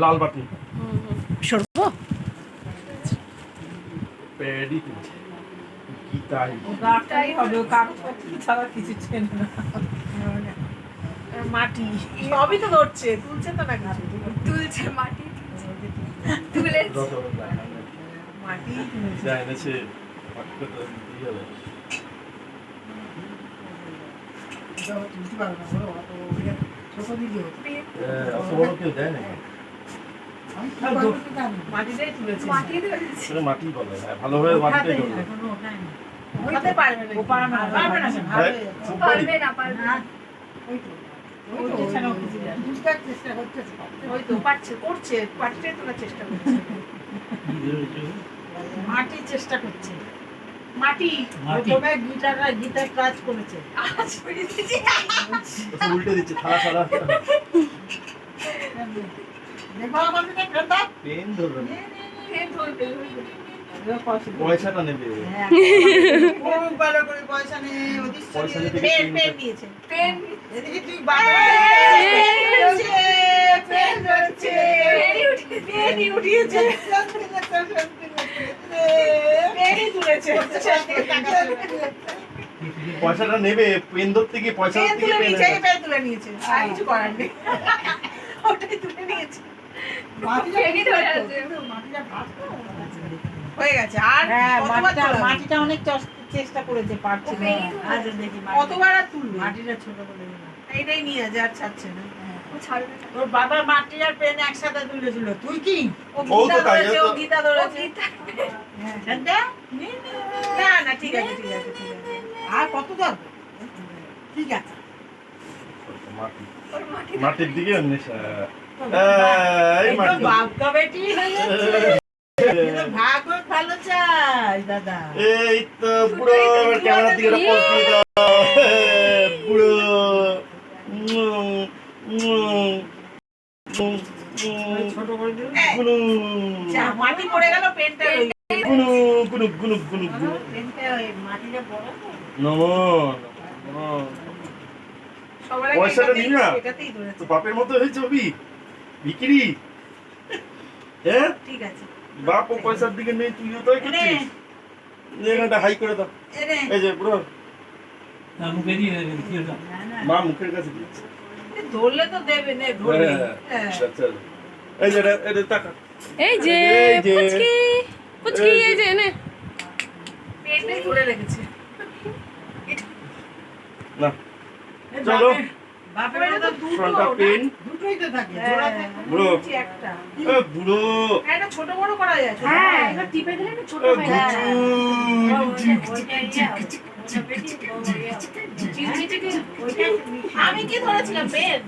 লাল সরবো? Paddy গীতাই। হবে কাগজপত্র ছাড়া কিছু চেনে না। মাটি। সবই তো ধরছে তুলছে তো না কিছু তুলছে মাটি। তুলে মাটি তুলছে। যা এনেছে পাটকে তো দিতেই হবে। তুলতে পারবে না অত ইয়ে ছোট দিদি হ্যাঁ, অত বড় কেউ দেয় না। মাটি মাটি বলে হ্যাঁ ভালোভাবে হয়ে চেষ্টা করছে মাটি চেষ্টা করছে মাটি প্রথমে গিটার গিটার কাজ করেছে আচ্ছা, উল্টে দিচ্ছে থালা নেবে। পয়সাটা নেবে পেন ধরতে গিয়ে পয়সা তুলে নিয়েছে ওটাই তুলে নিয়েছে। হয়ে গেছে। আর হ্যাঁ মাটিটা মাটিটা অনেক চেষ্টা করেছে পারছে না। পেনই ধরে আজ দেখি কতবার আর তুলবে? মাটিটা ছোট করে এইটাই নিয়ে আছে আর ছাড়ছে না। ও ছাড়বে না। তোর বাবা মাটি আর পেন একসাথে তুলেছিল। তুই কি? ও গীতা ধরেছে ও গীতা ধরেছে। না না ঠিক আছে ঠিক আছে ঠিক আছে। আর কত দর ঠিক আছে। মাটির দিকে নেশা এই তো হয়ে বুড়ো ক্যামেরার দিকে বুড়ো গুনু যা, মাটি পড়ে গেল পেনটা গুনু গুনু গুনু গুনু গুনু। মাটিটা বড় তো। নমো নমো সবার আগে পয়সাটা নিবি না? তো বাপের মতো হয়েছে অবি বিক্রি? হ্যাঁ ঠিক আছে। বাপ ও পয়সার দিকে নেই তুইও তাই করছিস এখানটা হাই করে দাও। এই যে পুরো। না না মা মুখের কাছে দিচ্ছে ধরলে তো দেবে নে ধরবে হ্যাঁ, হ্যাঁ। আচ্ছা, এই যে এটা- এটা টাকা। এই যে পুচকি পুচকি এই যে। এই যে ধরে রেখেছে। না। চলো। বাপের- বাপের মতো দুটো ফ্রন্টটা না? পেন দুটোই তো থাকে হ্যাঁ, বুড়ো একটা এ বুড়ো একটা ছোট বড় করা যায় হ্যাঁ বড়। টিপে দিলে না ছোট হয়ে যায় আমি কি ধরেছিলাম পেন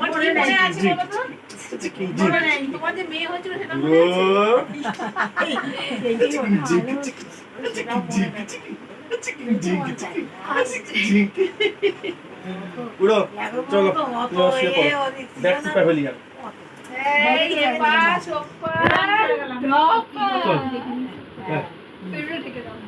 মনে মনে মেয়ে মনে মনে হয়। বুড়ো চলো অত তুমি শুয়ে এ পড়ো ওদিক ছিল ব্যাগ না। চিপা ফেলি আর এই